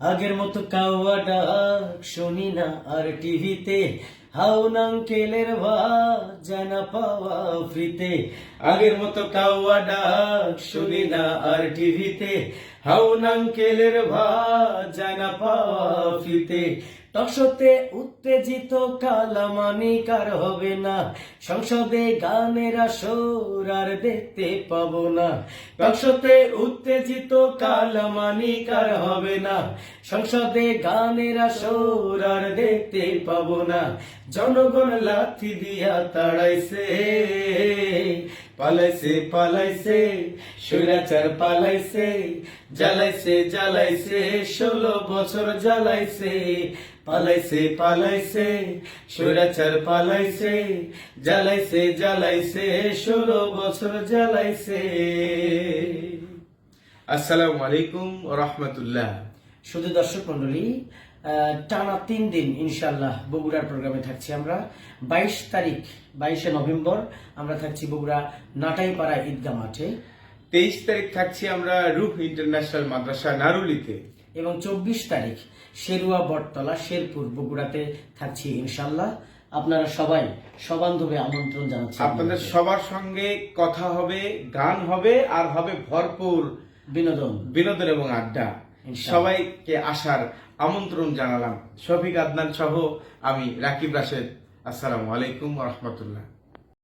আগের মতো কাউয়া ডাক শুনি না আর টিভিতে। হাউন আঙ্কেলের ভাত জানা পাওয়া ফ্রিতে। আগের মতো কাওয়া ডাক শুনি না আর টিভিতে। হাউন আঙ্কেলের ভাত জানা পাওয়া ফ্রিতে। টকশোতে উত্তেজিত কালামানি কার হবে না। সংসদে গানের আসর আর দেখতে পাবো না। টকশোতে উত্তেজিত কালামানি কার হবে না। সংসদে গানের আসর আর দেখতে পাবো না। জনগণ লাথি দিয়া তাড়াইছে। পালাইছে পালাইছে সুরাচার পালাইছে জ্বালাইছে জ্বালাইছে ষোলো বছর জ্বালাইছে পালাইছে পালাইছে সুরাচার পালাইছে জ্বালাইছে জ্বালাইছে ষোলো বছর জ্বালাইছে। আসসালামু আলাইকুম রহমতুল্লাহ। শুধু দর্শক মন্ডলী টানা তিন দিন ইনশাল্লাহ বগুড়ার প্রোগ্রামে থাকছি আমরা। বাইশ তারিখ বাইশে নভেম্বর আমরা থাকছি বগুড়া নাটাইপাড়া ঈদগা মাঠে। তেইশ তারিখ থাকছি আমরা রূপ ইন্টারন্যাশনাল মাদ্রাসা নারুলিতে। এবং চব্বিশ তারিখ শেরুয়া বটতলা শেরপুর বগুড়াতে থাকছি ইনশাল্লাহ আপনারা সবাই সবান্ধবে আমন্ত্রণ জানাচ্ছি আপনাদের সবার সঙ্গে কথা হবে গান হবে আর হবে ভরপুর বিনোদন। বিনোদন এবং আড্ডা। সবাইকে আসার আমন্ত্রণ জানালাম। শফিক আদনান সহ আমি রাকিব রাশেদ। আসসালামু আলাইকুম রহমতুল্লাহ।